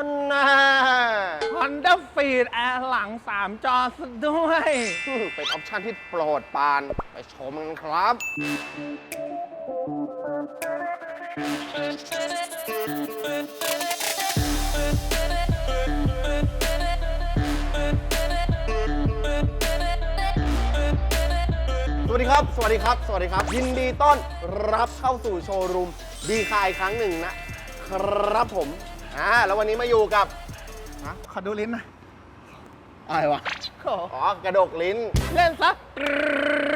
ฮันน่า Honda Feed แอร์หลัง 3 จอซะด้วยเป็นออปชั่นที่โปรดปราน ไปชมกันครับ สวัสดีครับ สวัสดีครับ สวัสดีครับ ยินดีต้อนรับเข้าสู่โชว์รูมดีคายครั้งหนึ่งนะครับผม อ่าแล้ววันนี้มาอยู่กับขอดูลิ้นหนะอะไรวะอ๋อกระดกลิ้นเล่นซะ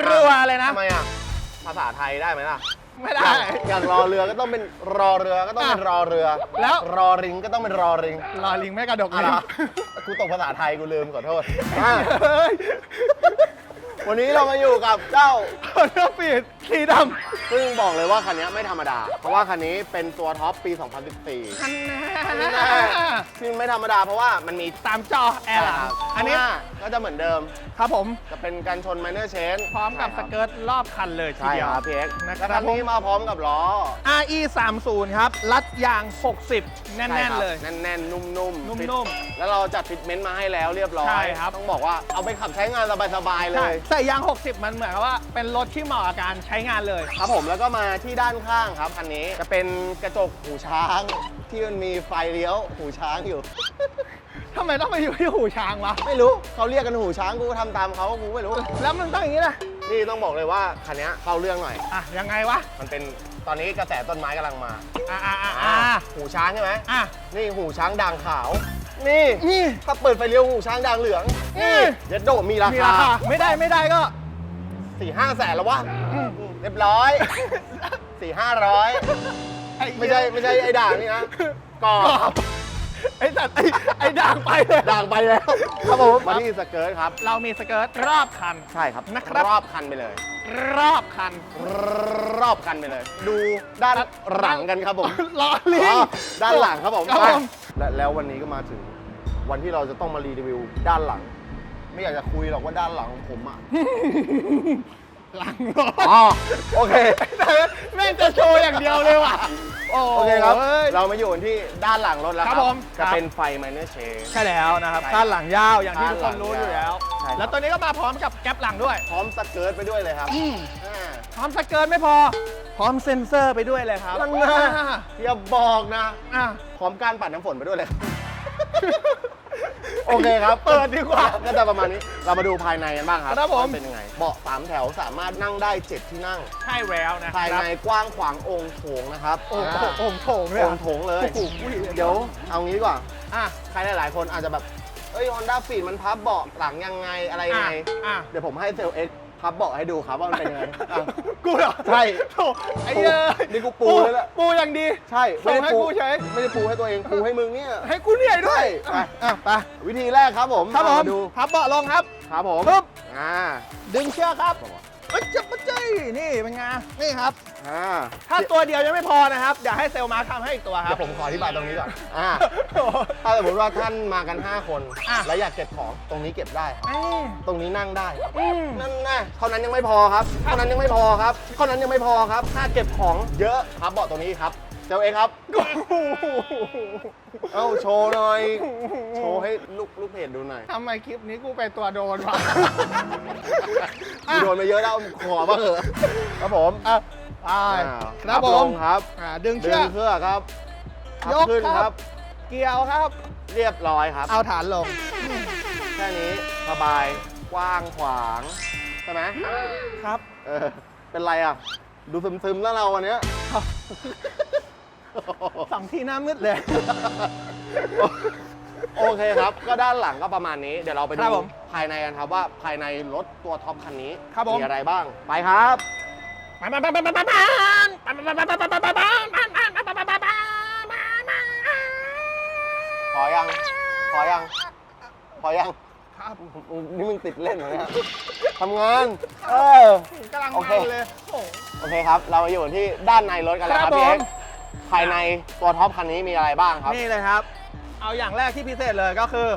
รัวเลยนะ ทำไมอะภาษาไทยได้ไหมล่ะไม่อได้ย่างอย่างรอเรือก็ต้องเป็นรอเรือก็ต้องเป็นอะรอเรือแล้ว รอริงก็ต้องเป็นรอริงรอลิงไม่กระดกอะลิ้ไรนวะกูตกภาษาไทยกูลืมขอโทษอะ เฮ้ย วันนี้เรามาอยู่กับเจ้า Honda Feed สีดซึ่งบอกเลยว่าคันนี้ไม่ธรรมดา เพราะว่าคันนี้เป็นตัวท็อปปี2014ำคันนี่แน่แน่ซึ่งไม่ธรรมดาเพราะว่ามันมีสามจอแอร์หลังอันนี้ข้างหาก็จะเหมือนเดิม ครับผม จะเป็นการชนไมเนอร์เชนพร้อมกับสเกิร์ตรอบคันเลยทีใช่เดียวครับพี่เอ็กซ์นะครับแล้วคันนี้มาพร้อมกับล้อ RE 3 0ครับ รัดยาง 60 แน่ใช่นครับๆเลยแน่นๆ นุ่มๆนุ่มๆฟิตแล้วเราจัดฟิตเมนต์มาให้แล้วเรียบร้อย ใช่ครับ ต้องบอกว่าเอาไปขับใช้งานสบาย ๆ เลใช่ยใส่ยาง 60 มันเหมือนกับว่าเป็นรถที่เหมาะกับการใช้งานเลย ครับผมแล้วก็มาที่ด้านข้างครับคันนี้จะเป็นกระจกหูช้าง ที่มันมีไฟเลี้ยวหูช้างอยู่ ทำไมต้องไปอยู่ที่หูช้างวะ ไม่รู้เขาเรียกกันหูช้างกูก็ทำตามเขากูไม่รู้ แล้วมันต้องอย่างนี้นะนี่ต้องบอกเลยว่าคันนี้เข้าเรื่องหน่อย อะ ยังไงวะ มันเป็นตอนนี้กระแสต้นไม้กำลังมาอะอะอะอ่าอะหูช้างใช่ไหมอะ นี่หูช้างด่างขาว นี่นี่ ถ้าเปิดไฟเลี้ยวหูช้างด่างเหลืองนี่เดี๋ยวโดดมีรามีคาราคาไม่ได้ไม่ได้ก็ สี่ห้าแสนแล้ววะอืมเรียบร้อยสี่ห้าร้อยอ้ไม่ใช่ไม่ใช่ไอ้ด่างนี่นะกรอกรอบบไอ้สัตว์ไอ้ไอ้ด่างไปเลย ด่างไปแล้วครับผมมาที่สเกิร์ตครับ เรามีสเกิร์ตรอบคัน ใช่ครับนะครับ รอบคันไปเลย รอบคันรอบคันไปเลย ดูด้านหลังกันครับผมล้อลิง อ๋อด้านหลังครับผมครับไปผมและแล้ววันนี้ก็มาถึง วันที่เราจะต้องมารีวิวด้านหลัง ไม่อยากจะคุยหรอกว่าด้านหลังของผมอะหลังรถอ๋อโอเค แม่งจะโชว์อย่างเดียวเลยว่ะ โอ้โอเคครับยเรามาอยู่กันที่ด้านหลังรถแล้วคครัรับบผมจะครับเป็นไฟไมเนอร์เชน ใช่แล้วนะครับใช่ด้านหลังยาวอย่างที่ทุกคด้านนหลังรู้อยู่แล้ว ใช่ครับ แล้วตัวนี้ก็มาพร้อมกับแก๊ปหลังด้วย พร้อมสเกิร์ตไปด้วยเลยครับอ่า พร้อมสเกิร์ตไม่พอ พร้อมเซ็นเซอร์ไปด้วยเลยครับนั่นนะอย่าบอกนะ อะพร้อมการปัดน้ำฝนไปด้วยเลย โอเคครับเปิดดีกว่าก็จะประมาณนี้เรามาดูภายในกันบ้างครับครับผม ว่าเป็นยังไงเบาะสามแถวสามารถนั่งได้เจ็ดที่นั่ง ใช่แล้วนะคภายรับในกว้างขวางองค์โถงนะครับโอ้โหาโอ่งโถงเลยโออะงโถงเลย โอ้โหเดี๋ยวเอางี้ดีกว่า อะใครหลาย ๆ คนอาจจะแบบ เอ้ย Honda f e e d มันพับเบาะหลังยังไงอะไรยังอะไง อะ เดี๋ยวผมให้เซลล์เอ็ก พับเบาะให้ดูครับว่ามันเป็นยังไงอะ กูเหรอใช่โถ่ไอ้เหี้ยนี่กูปูเลยล่ะ ปูอย่างดีใช่ส่งให้ปูกูเฉยไม่ได้ปูให้ตัวเองปูให้มึงเนี่ยให้กูเหนื่อยด้วยใช่อะไปวิธีแรกครับผมครับผมาดูพับเบาะลงครับครับผมปึ๊บอ่าดึงเชือกครับ เอ้ยจับมาใจนี่เป็นไงนี่ครับ อ่าถ้าตัวเดียวยังไม่พอนะครับเดี๋ยวให้เซลล์มาร์คทำให้อีกตัวครัเดี๋บยวผมขออธิบายตรงนี้ก่อนอ่าโอ้โห ถ้าสมมติว่าท่านมากัน 5 คน อะ แล้วอยากเก็บของตรงนี้เก็บได้ เอ้ยตรงนี้นั่งได้อืมนั่นแน่เท่านั้นยังไม่พอครับเท่านั้นยังไม่พอครับเท่านั้นยังไม่พอครับถ้าเก็บของเยอะครับเบาะตรงนี้ครับ เจ้าเองครับ เอ้าโชว์หน่อย โชว์ให้ลูกลูกเพจดูหน่อยทำไมคลิปนี้กูเป็นตัวโดนวะกูโดนมาเยอะแล้วขอบ้างเหอะครับผมอะไปอ่าครับผลมงครับอ่าดึงดึเชืงอกเครื่องครับพับยกขึ้นคครัรับ บ เกี่ยวครับ เรียบร้อยครับ เอาฐานลง แค่นี้สบายกว้างขวาง ใช่ไหมครับ เออเป็นไรอะ ดูซึมๆแล้วเราวันเนี้ย สองทีหน้ามืดเลย โอเคครับ ก็ด้านหลังก็ประมาณนี้ เดี๋ยวเราไปครัดูบผมภายในกันครับว่าภายในรถตัวท็อปคันนี้ครับผม มีอะไรบ้าง ไปครับ พอยัง พอยัง พอยังครับนี่มึงติดเล่นเหรอเนี่ยทำงาน เออ กำลังโอมัเคนเลยโอ้โห โอเคครับ เรามาอยู่ที่ด้านในรถกันแล้วคครัรับบพี่เอ็กผมซ์ ภายในตัวท็อปคันนี้มีอะไรบ้างครับ นี่เลยครับ เอาอย่างแรกที่พิเศษเลยก็คือ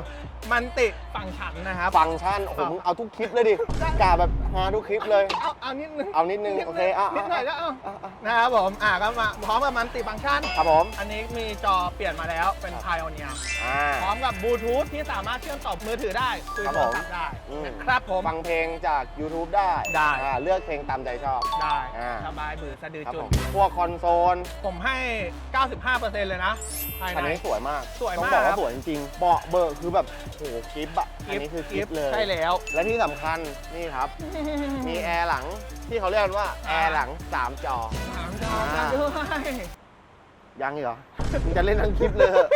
มันติฟังก์ชันนะครับ ฟังก์ชันโอ้โหครับมึงเอาทุกคลิปเลยดิกาแบบหาทุกคลิปเลย เอาเอานิดนึงเอานิดนึงโอเคเอาเอานิดหน่อยก็เอาเอาเอานะครับผมอ่าก็มาพร้อมกับมันติฟังก์ชัน ครับผม อันนี้มีจอเปลี่ยนมาแล้วเป็น Pioneer อ่า พร้อมกับบลูทูธที่สามารถเชื่อมต่อมือถือได้คุยครับโทผรมศัพท์ได้อืม นะครับผม ฟังเพลงจาก YouTube ได้ได้ อ่าเลือกเพลงตามใจชอบ ได้อ่า สบายบือสะดือครับจุผนมพวกคอนโซลผมให้ 95%เลยนะภายคันใน นี้สวยมาก สวยต้องมากบอกครัว่าบ สวยจริงๆเบาะเบอร์คือแบบโหกิฟต์อะอันนี้คือกิฟต์เลยใช่แล้ว และที่สำคัญนี่ครับ มีแอร์หลังที่เขาเรียกกันว่าแอร์หลัง 3 จอ ถามจอกันด้วยยังอีกเหรอ มึงจะเล่นทั้งคลิปเลยเหอะ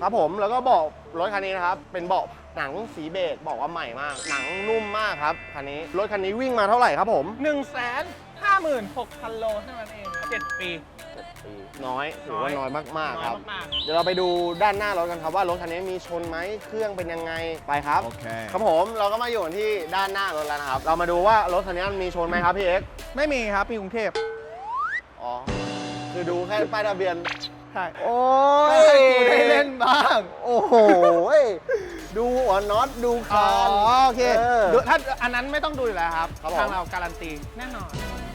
ครับผมแล้วก็เบอกรถคันนี้นะครับ เป็นเบาะหนังสีเบจบอกว่าใหม่มาก หนังนุ่มมากครับคันนี้รถคันนี้วิ่งมาเท่าไหร่ครับผม1 5 6 0 0 0โลเท่านั้นเอง7ปี ปีน้อยถือว่าน้อยมากๆครับน้อยมากเดี๋ยวเราไปดูด้านหน้ารถกันครับว่ารถคันนี้มีชนไหมเครื่องเป็นยังไงไปครับ Okay ครับผมเราก็มาอยู่ที่ด้านหน้ารถแล้วนะครับ เรามาดูว่ารถคันนี้มีชนไหมครับพี่เอ็กซ์อ๋อคือดูแค่ป้ายทะเบียน ใช่โอ้ก็ให้กูได้เล่นบ้าง โอ้โหดูหัวน็อตดูอ๋อคาน โอเคเออดูถ้าอันนั้นไม่ต้องดูอยู่แล้วครับ ครับผม ทางเราการันตีแน่นอน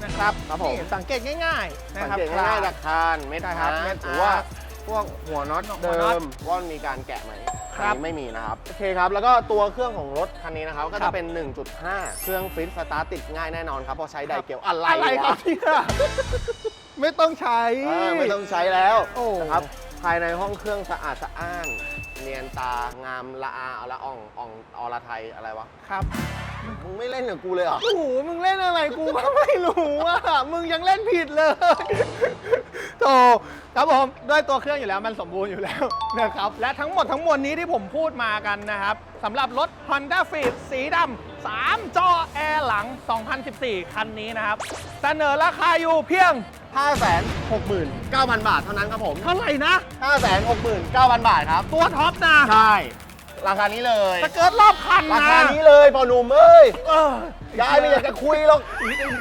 นะครับครับผม นี่สังเกตง่ายๆนะสังครับ เกตง่ายๆจากคานเม็ดใช่ครับฮาเม็ร์ดดหรือว่าฮาร์ดพวกหัวน็อตหัเดิวน็อตมว่ามีการแกะไหมครับอันนี้ไม่มีนะครับโอเคครับ แล้วก็ตัวเครื่องของรถคันนี้นะครับ ก็ครัจะบ เป็น 1.5 เครื่องฟิตสตาร์ทติดง่ายแน่นอนครับเพราะใช้ไดเกลอะไรอะไรครัวะบเนี่ยไม่ต้องใช้ เออไม่ต้องใช้แล้วโอ้ นะครับภายในห้องเครื่องสะอาดสะอ้าน เนียนตางามละอาละอ่องอ่องอรไทยอะไรวะ ครับ มึงไม่เล่นกับกูเลยเหรอ โอ้โห มึงเล่นอะไรกูก็ไม่รู้อะ มึงยังเล่นผิดเลยโธ่ครับผมด้วยตัวเครื่องอยู่แล้วมันสมบูรณ์อยู่แล้วนะครับ และทั้งหมดทั้งมวลนี้ที่ผมพูดมากันนะครับสำหรับรถ Honda Fit สีดำ3จอแอร์หลัง 2014 คันนี้นะครับ เสนอราคาอยู่เพียง 569,000 บาทเท่านั้นครับผม เท่าไหร่นะ 569,000 บาทครับ ตัวท็อปนะ ใช่ ราคานี้เลย สเกิร์ตรอบคันรานะคานี้เลยพอหนุ่มเอ้ยเออยายไม่อยากจะคุยหรอก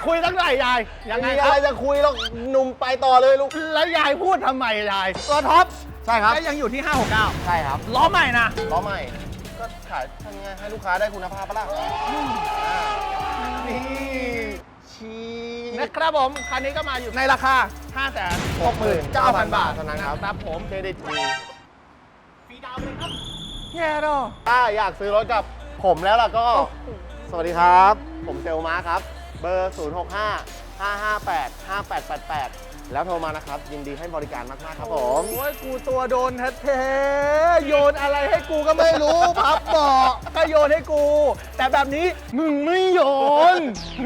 คุยตั้งไหนยายยังไงมีคอะไรรับจะคุยหรอกหนุ่มไปต่อเลยลูก แล้วยายพูดทำไมยายตัวท็อปใช่ครับ ก็ยังอยู่ที่569ใช่ครับล้อใหม่นะ ล้อใหม่ ก็ขายทำไงให้ลูกค้าได้คุณภาพปะล่ะอ่านี่ชีนะครับผม คันนี้ก็มาอยู่ในราคา 569,000 บาทเท่านั้นครับ ครับผม เครดิตมี แย่ดอถ้าอยากซื้อรถกับผมแล้วล่ะก็ สวัสดีครับ ผมเซลมาครับ เบอร์ 065 558 5888 แล้วโทรมานะครับ ยินดีให้บริการมากๆครับผม โอ้ยกูตัวโดนแท้ๆโยนอะไรให้กูก็ไม่รู้ พับเบอกก็โยนให้กู แต่แบบนี้มึงไม่โยนเ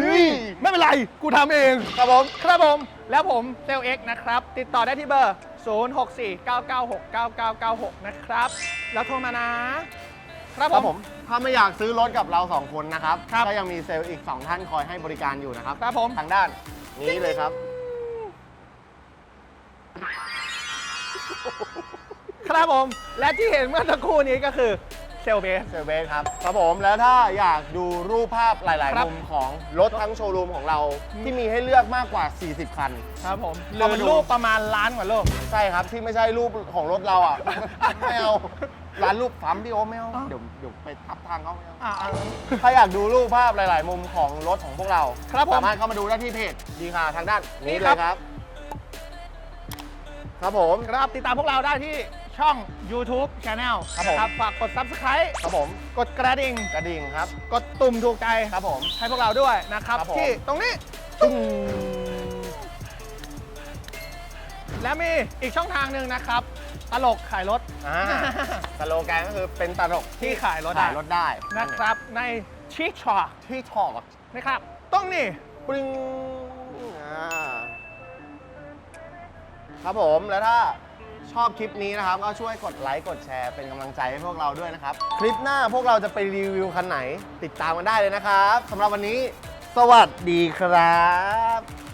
ฮ้ยไม่เป็นไร กูทำเอง ครับผม ครับผม แล้วผมเซลเอ็กนะครับ ติดต่อได้ที่เบอร์ 0649969996 นะครับ แล้วโทรมานะ ครับครับผผม ม ถ้าไม่อยากซื้อรถกับเราสองคนนะครับ ครับ ก็ยังมีเซลล์อีก 2 ท่านคอยให้บริการอยู่นะครับ ครับผม ทางด้านนี้เลยครับ ครับผม และที่เห็นเมื่อสักครู่นี้ก็คือ เซลเบส เซลเบสครับครับผมแล้วถ้าอยากดูรูปภาพหลาย ครัๆ บ มุมของรถทั้งโชว์รูมของเรา ที่มีให้เลือกมากกว่า 40 คัน ครับผมหเข้ารือมาดู รูปประมาณล้านกว่ารูป ใช่ครับที่ไม่ใช่รูปของรถเราอะ ไม่เอาร้านรูปซ้ำพี่โอ้ไม่เอาอ้าว เดี๋ยวเดี๋ยวไปทับทางเขาไม่เอาอ่า ถ้าอยากดูรูปภาพหลาย ๆ มุมของรถของพวกเราครับผมสามารถเข้ามาดูได้ที่เพจดีค่ะทางด้านนี่นี้คเลรับ ยครับ ครับผม ครับติดตามพวกเราได้ที่ ช่อง YouTube Channel ครับผม นะฝากกด Subscribe ครับผมกดกระดิ่ง กระดิ่งครับ กดตุ่มถูกใจ ครับผม ให้พวกเราด้วยนะครับ ครับผม ที่ตรงนี้ตึ้งและมีอีกช่องทางหนึ่งนะครับ ตลกขายรถ อ่าสโลแกนก็คือเป็นตลกที่ขายรถได้ ขายรถได้นะครับ ในชิชอที่ชอบนะครับ ต้องนี่ ปริงอ่าครับผมแล้วถ้า ชอบคลิปนี้นะครับ ก็ช่วยกดไลค์กดแชร์เป็นกำลังใจให้พวกเราด้วยนะครับ คลิปหน้าพวกเราจะไปรีวิวคันไหน ติดตามกันได้เลยนะครับสำหรับวันนี้ สวัสดีครับ